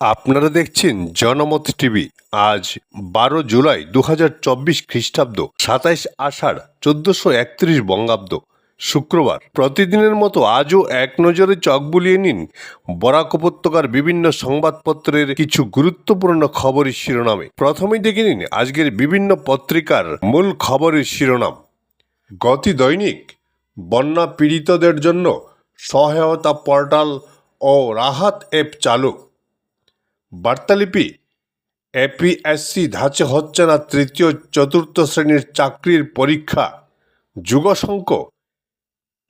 আপনারা দেখছেন জনমত টিভি। আজ বারো জুলাই দু হাজার চব্বিশ খ্রিস্টাব্দ, সাতাইশ আষাঢ়, চোদ্দশো একত্রিশ বঙ্গাব্দ। শুক্রবার। প্রতিদিনের মতো আজও এক নজরে চক বুলিয়ে নিন বরাক উপত্যকার বিভিন্ন সংবাদপত্রের কিছু গুরুত্বপূর্ণ খবরের শিরোনামে। প্রথমেই দেখে নিন আজকের বিভিন্ন পত্রিকার মূল খবরের শিরোনাম। গতি দৈনিক, বন্যা পীড়িতদের জন্য সহায়তা পোর্টাল ও রাহাত অ্যাপ চালু। বার্তালিপি এপিএসসি ধাঁচে হচ্ছে না তৃতীয়, চতুর্থ শ্রেণির চাকরির পরীক্ষা। যুগশঙ্ক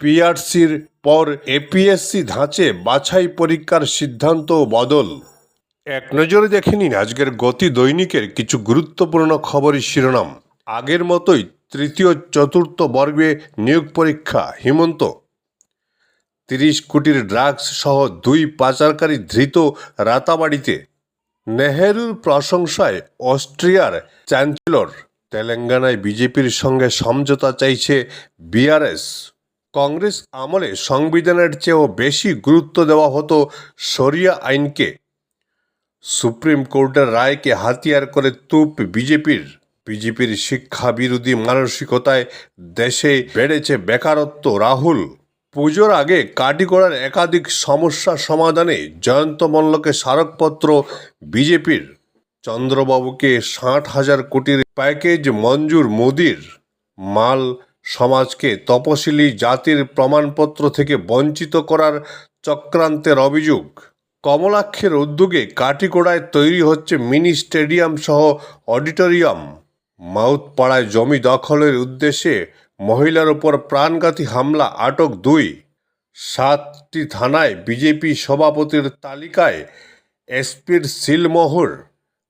পিআরসির পর এপিএসসি ধাঁচে বাছাই পরীক্ষার সিদ্ধান্ত বদল। এক নজরে দেখে নিন আজকের গতি দৈনিকের কিছু গুরুত্বপূর্ণ খবরের শিরোনাম। আগের মতোই তৃতীয়, চতুর্থ বর্গে নিয়োগ পরীক্ষা, হিমন্ত। তিরিশ কোটির ড্রাগস সহ দুই পাচারকারী ধৃত রাতাবাড়িতে নেহেরুর প্রশংসায় অস্ট্রিয়ার চ্যান্সেলর তেলেঙ্গানায় বিজেপির সঙ্গে সমঝোতা চাইছে বিআরএস। কংগ্রেস আমলে সংবিধানের চেয়েও বেশি গুরুত্ব দেওয়া হতো শরিয়া আইনকে। সুপ্রিম কোর্টের রায়কে হাতিয়ার করে তুপ বিজেপির। বিজেপির শিক্ষা বিরোধী মানসিকতায় দেশে বেড়েছে বেকারত্ব, রাহুল। পুজোর আগে কাটিগড়ার একাধিক সমস্যা সমাধানে জয়ন্ত মল্লকে স্মারকপত্র, বিজেপির চন্দ্রবাবুকে ষাট হাজার কোটির প্যাকেজ মঞ্জুর মোদির মাল সমাজকে তপশিলি জাতির প্রমাণপত্র থেকে বঞ্চিত করার চক্রান্তের অভিযোগ। কমলাক্ষের উদ্যোগে কাটিগোড়ায় তৈরি হচ্ছে মিনি স্টেডিয়াম সহ অডিটোরিয়াম। মাউথপাড়ায় জমি দখলের উদ্দেশ্যে মহিলার ওপর প্রাণঘাতী হামলা আটক দুই। সাতটি থানায় বিজেপি সভাপতির তালিকায় এসপির সিলমোহর।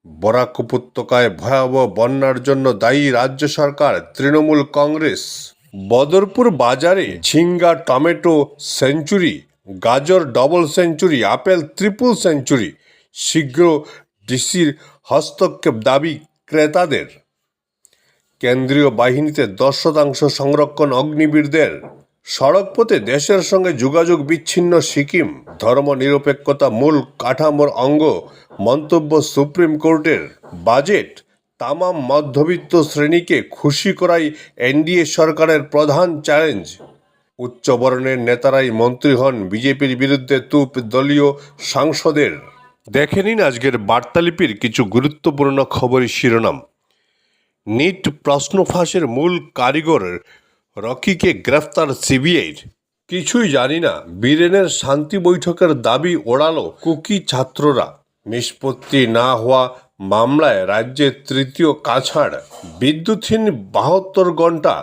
বরাক উপত্যকায় ভয়াবহ বন্যার জন্য দায়ী রাজ্য সরকার, তৃণমূল কংগ্রেস। বদরপুর বাজারে ঝিঙ্গা টমেটো সেঞ্চুরি, গাজর double century, apple triple century, শীঘ্র ডিসির হস্তক্ষেপ দাবি ক্রেতাদের। কেন্দ্রীয় বাহিনীতে দশ শতাংশ সংরক্ষণ অগ্নিবীরদের। সড়কপথে দেশের সঙ্গে যোগাযোগ বিচ্ছিন্ন সিকিম। ধর্মনিরপেক্ষতা মূল কাঠামোর অঙ্গ। মন্তব্য সুপ্রিম কোর্টের। বাজেট তামাম মধ্যবিত্ত শ্রেণীকে খুশি করাই এনডিএ সরকারের প্রধান চ্যালেঞ্জ। উচ্চবর্ণের নেতারাই মন্ত্রী হন বিজেপির বিরুদ্ধে তুপ দলীয় সাংসদের। দেখে নিন আজকের বার্তালিপির কিছু গুরুত্বপূর্ণ খবরের শিরোনাম। নিট প্রশ্ন ফাঁসের মূল কারিগর রকিকে গ্রেফতার সিবিআইর কিছুই জানি না, বীরেনের শান্তি বৈঠকের দাবি ওড়ালো কুকি ছাত্ররা। নিষ্পত্তি না হওয়া মামলায় রাজ্যের তৃতীয় কাছাড়। বিদ্যুৎহীন বাহাত্তর ঘণ্টা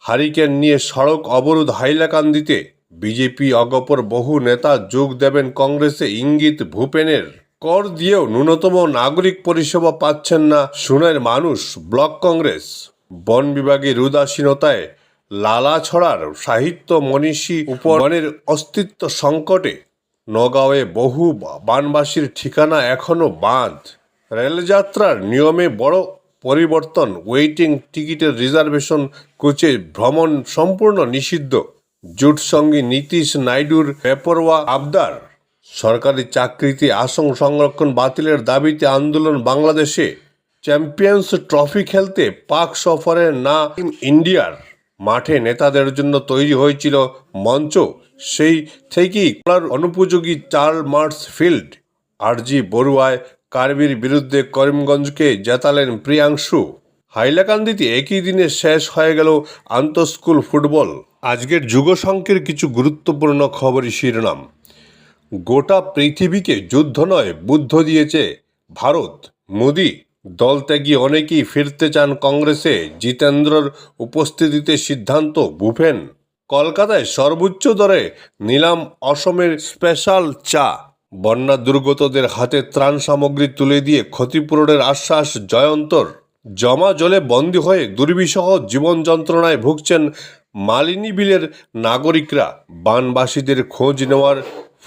হারিকেন নিয়ে সড়ক অবরোধ হাইলাকান্দিতে। বিজেপি অগপর বহু নেতা যোগ দেবেন কংগ্রেসে, ইঙ্গিত ভূপেনের। কর দিয়েও ন্যূনতম নাগরিক পরিষেবা পাচ্ছেন না সুনের মানুষ ব্লক কংগ্রেস। বন বিভাগের উদাসীনতায় লালাছড়ার সাহিত্য মনীষী উপবনের অস্তিত্ব সংকটে নগাঁওয়ে বহু বানবাসীর ঠিকানা এখনও বাঁধ। রেলযাত্রার নিয়মে বড় পরিবর্তন, ওয়েটিং টিকিটের রিজার্ভেশন কোচে ভ্রমণ সম্পূর্ণ নিষিদ্ধ। জোট সঙ্গী নীতিশ নাইডুর বেপরোয়া আবদার। সরকারি চাকরিতে আসন সংরক্ষণ বাতিলের দাবিতে আন্দোলন বাংলাদেশে। চ্যাম্পিয়ন্স ট্রফি খেলতে পাক সফরে না ইন্ডিয়ার। মাঠে নেতাদের জন্য তৈরি হয়েছিল মঞ্চ। সেই থেকেই অনুপযোগী চার্ল মার্চ ফিল্ড। আরজি বড়ুয়ায় কার্বির বিরুদ্ধে করিমগঞ্জকে জেতালেন প্রিয়াংশু। হাইলাকান্দিতে একই দিনে শেষ হয়ে গেল আন্তঃস্কুল ফুটবল। আজকের যুগসংখ্যের কিছু গুরুত্বপূর্ণ খবরই শিরোনাম। গোটা পৃথিবীকে যুদ্ধ নয়, বুদ্ধ দিয়েছে। ভারত, মোদি দল ত্যাগী অনেকেই ফিরতে চান কংগ্রেসে। জিতেন্দ্রর উপস্থিতিতে সিদ্ধান্ত বুফেন। কলকাতায় সর্বোচ্চ দরে নিলাম অসমের স্পেশাল চা। বন্যা দুর্গতদের হাতে ত্রাণ সামগ্রী তুলে দিয়ে ক্ষতিপূরণের আশ্বাস জয়ন্তর। জমা জলে বন্দী হয়ে দুর্বিষহ জীবন যন্ত্রণায় ভুগছেন মালিনী বিলের নাগরিকরা। বানবাসীদের খোঁজ নেওয়ার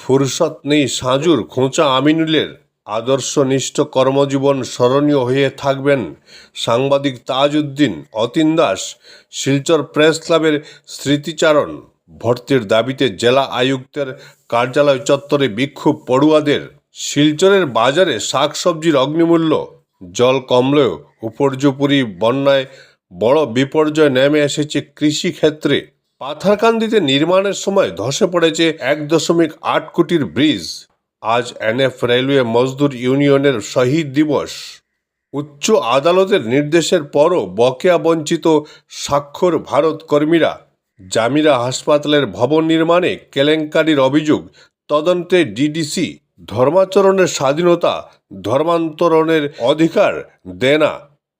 ফুরসত নেই সাজুর খোঁচা আমিনুলের। আদর্শনিষ্ঠ কর্মজীবন স্মরণীয় হয়ে থাকবেন সাংবাদিক তাজউদ্দিন, অতীন দাস, শিলচর প্রেস ক্লাবের স্মৃতিচারণ। ভর্তির দাবিতে জেলা আয়ুক্তের কার্যালয় চত্বরে বিক্ষোভ পড়ুয়াদের। শিলচরের বাজারে শাকসবজির অগ্নিমূল্য। জল কমলেও উপর্যুপুরি বন্যায় বড় বিপর্যয় নেমে এসেছে কৃষিক্ষেত্রে। পাথারকান্দিতে নির্মাণের সময় ধসে পড়েছে এক দশমিক আট কোটির ব্রিজ। আজ এনএফ রেলওয়ে মজদুর ইউনিয়নের শহীদ দিবস। উচ্চ আদালতের নির্দেশের পরও বকেয়া বঞ্চিত স্বাক্ষর ভারত কর্মীরা। জামিরা হাসপাতালের ভবন নির্মাণে কেলেঙ্কারির অভিযোগ। তদন্তে ডিডিসি, ধর্মাচরণের স্বাধীনতা, ধর্মান্তরণের অধিকার দেনা।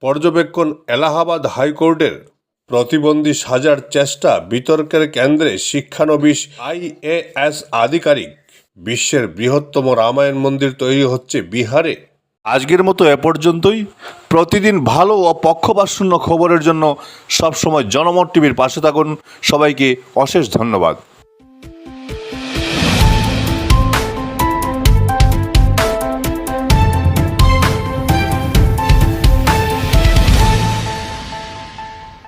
পর্যবেক্ষণ এলাহাবাদ হাইকোর্টের প্রতিবন্ধী সাজার চেষ্টা বিতর্কের কেন্দ্রে শিক্ষানবিশ আইএএস আধিকারিক। বিশ্বের বৃহত্তম রামায়ণ মন্দির তৈরি হচ্ছে বিহারে। আজকের মতো এ পর্যন্তই। প্রতিদিন ভালো ও পক্ষপাতশূন্য খবরের জন্য সবসময় জনমত টিভির পাশে থাকুন। সবাইকে অশেষ ধন্যবাদ।